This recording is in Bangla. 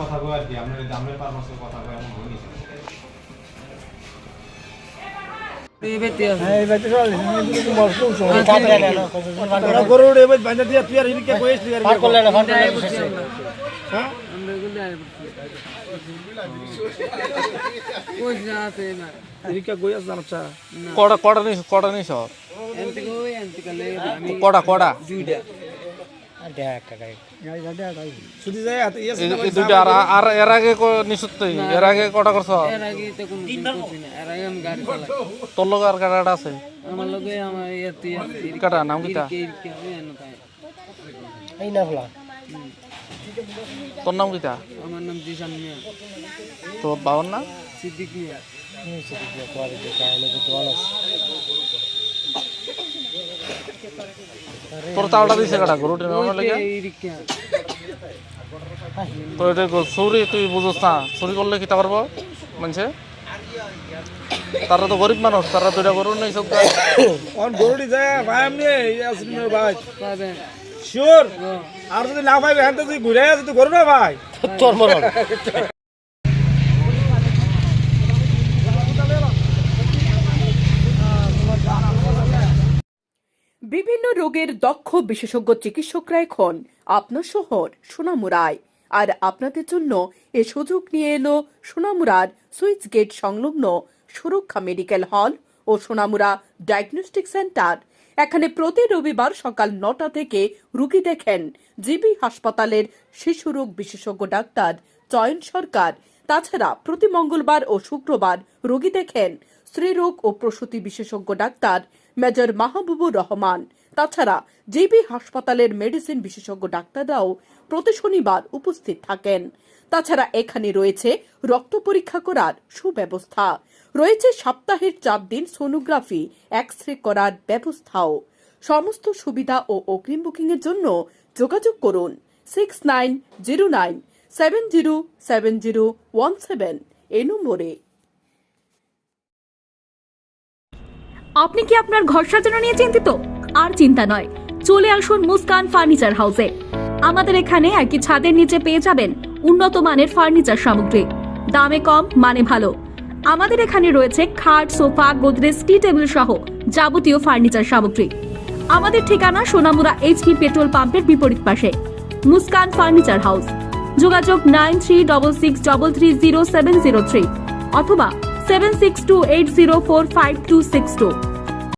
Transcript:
কথা কই আর কি। আপনার আপনার পারপাসে কথা কই এমন হয়নি গরুর কটা কটা নিস কটা নিস। কটা কটা দুইটা। এর আগে নিশুত তুই এর আগে কটা করছ? এর আগে তো কোনো এর আগে আমি গাড়ি চালাই। তোর আর আছে? আমার লগে আমার ইয়াতে কাটা? নাম কিটা তোর নাম কিটা আমার নাম জিসান মিয়া। তোর বাবার না সিদ্দিক মিয়া। তোর তাওটা দিছে কাটা গরুটি নামার লাগে? তোর এটা গো- চুরি তুই বুঝছ না। চুরি করলে কিটা করব মানুষে তারা তো গরিব মানুষ তারা দুইটা গরু নেই সব অন গরুটি যায় ভাই আমি ভাই। শিওর আর যদি না পাইবে হ্যাঁ তুই ঘুরে আসি তুই গরু না ভাই। তোর মরণ রোগের দক্ষ বিশেষজ্ঞ চিকিৎসকরা এখন আপনার শহর সোনামুড়ায় আর আপনাদের জন্য এ সুযোগ নিয়ে এলো সোনামুড়ার সুইচ গেট সংলগ্ন সুরক্ষা মেডিকেল হল ও সোনামুড়া ডায়াগনস্টিক সেন্টার। এখানে প্রতি রবিবার সকাল নটা থেকে রুগী দেখেন জিবি হাসপাতালের শিশুরোগ বিশেষজ্ঞ ডাক্তার চয়ন সরকার। তাছাড়া প্রতি মঙ্গলবার ও শুক্রবার রোগী দেখেন স্ত্রীরোগ ও প্রসূতি বিশেষজ্ঞ ডাক্তার মেজর মাহবুবুর রহমান। তাছাড়া জিবি হাসপাতালের মেডিসিন বিশেষজ্ঞ ডাক্তাররাও প্রতি শনিবার উপস্থিত থাকেন। তাছাড়া এখানে রয়েছে রক্ত পরীক্ষা করার সুব্যবস্থা। রয়েছে সপ্তাহের চার দিন সোনোগ্রাফি এক্স রে করার ব্যবস্থাও। সমস্ত সুবিধা ও অগ্রিম বুকিং এর জন্য যোগাযোগ করুন six nine zero nine seven zero seven zero one seven এই নম্বরে। আপনি কি আপনার ঘর সাজানো নিয়ে চিন্তিত? আর চিন্তা নয়। চলে আসুন মুস্কান ফার্নিচার হাউসে। আমাদের এখানে একই ছাদের নিচে পেয়ে যাবেন উন্নত মানের ফার্নিচার সামগ্রী। দামে কম মানে ভালো। আমাদের এখানে রয়েছে খাট, সোফা, গোদরেজ, টি টেবিল সহ যাবতীয় ফার্নিচার সামগ্রী। আমাদের ঠিকানা সোনামুড়া এইচপি পেট্রোল পাম্পের বিপরীত পাশে। Muskan furniture house. যোগাযোগ nine three double six double three zero seven zero three অথবা seven six two eight zero four five two six two.